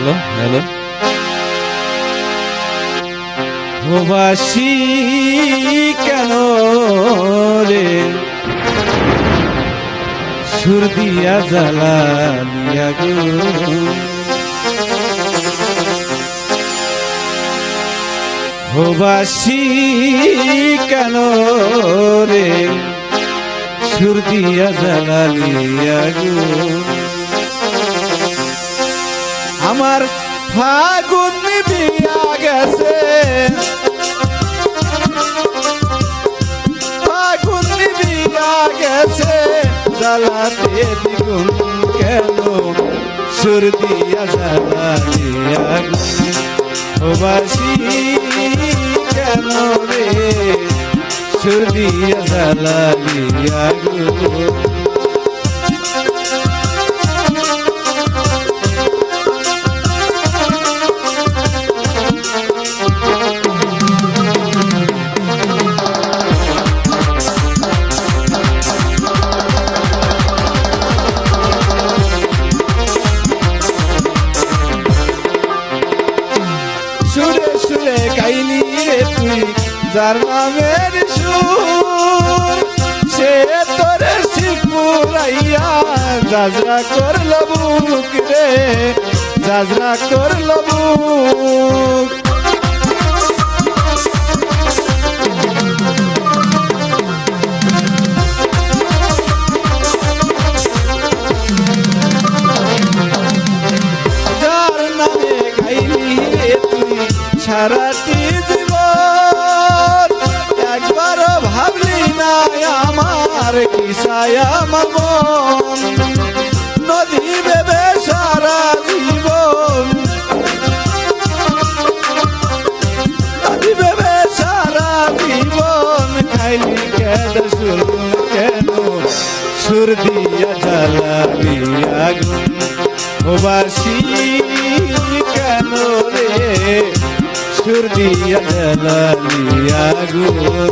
Hello hello প্রবাসী কেন রে? সুর দিয়া জ্বালালিয়া গো। প্রবাসী কেন রে? সুর দিয়া জ্বালালিয়া গো। ফাগুন বিয়া গেছে। ফাগুন বিয়া গেছে। জ্বালাতে দ্বিগুণ কেন? সুর দিয়া জ্বালালিয়া গো প্রবাসী কেন রে? সুর দিয়া জ্বালালিয়া গো গাইলি রে তুই, যার নামের সুর, সে তোরে শিখপুরাইয়া যাজরা করল বুক রে যাজরা করল বুক সারাটি জীবন একবারও ভাবলি না আমার কিসায় আমার নদী ভেবে সারা জীবন। নদী ভেবে সারা জীবন। খাইলি কেন সুর কেন সুর দিয়া জ্বালাবি আগুন? প্রবাসী কেন রে? সুর দিয়া আগুন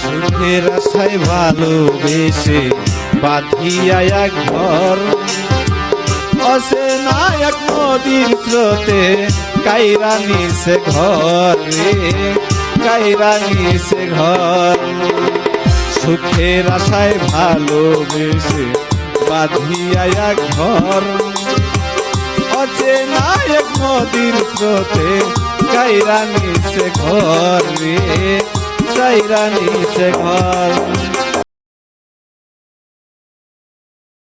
সুখের আশায় ভালোবেসে বাঁধিয়া এক ঘর। অসে নায়ক নদীর স্রোতে কাইরা নিছে ঘর রে কাইরা নিছে ঘর। সুখের আশায় ভালোবেসে বাঁধিয়া ঘর। অচেনা এক নদীর স্রোতে কাইরা নিছে ঘর রে কাইরা নিছে ঘর।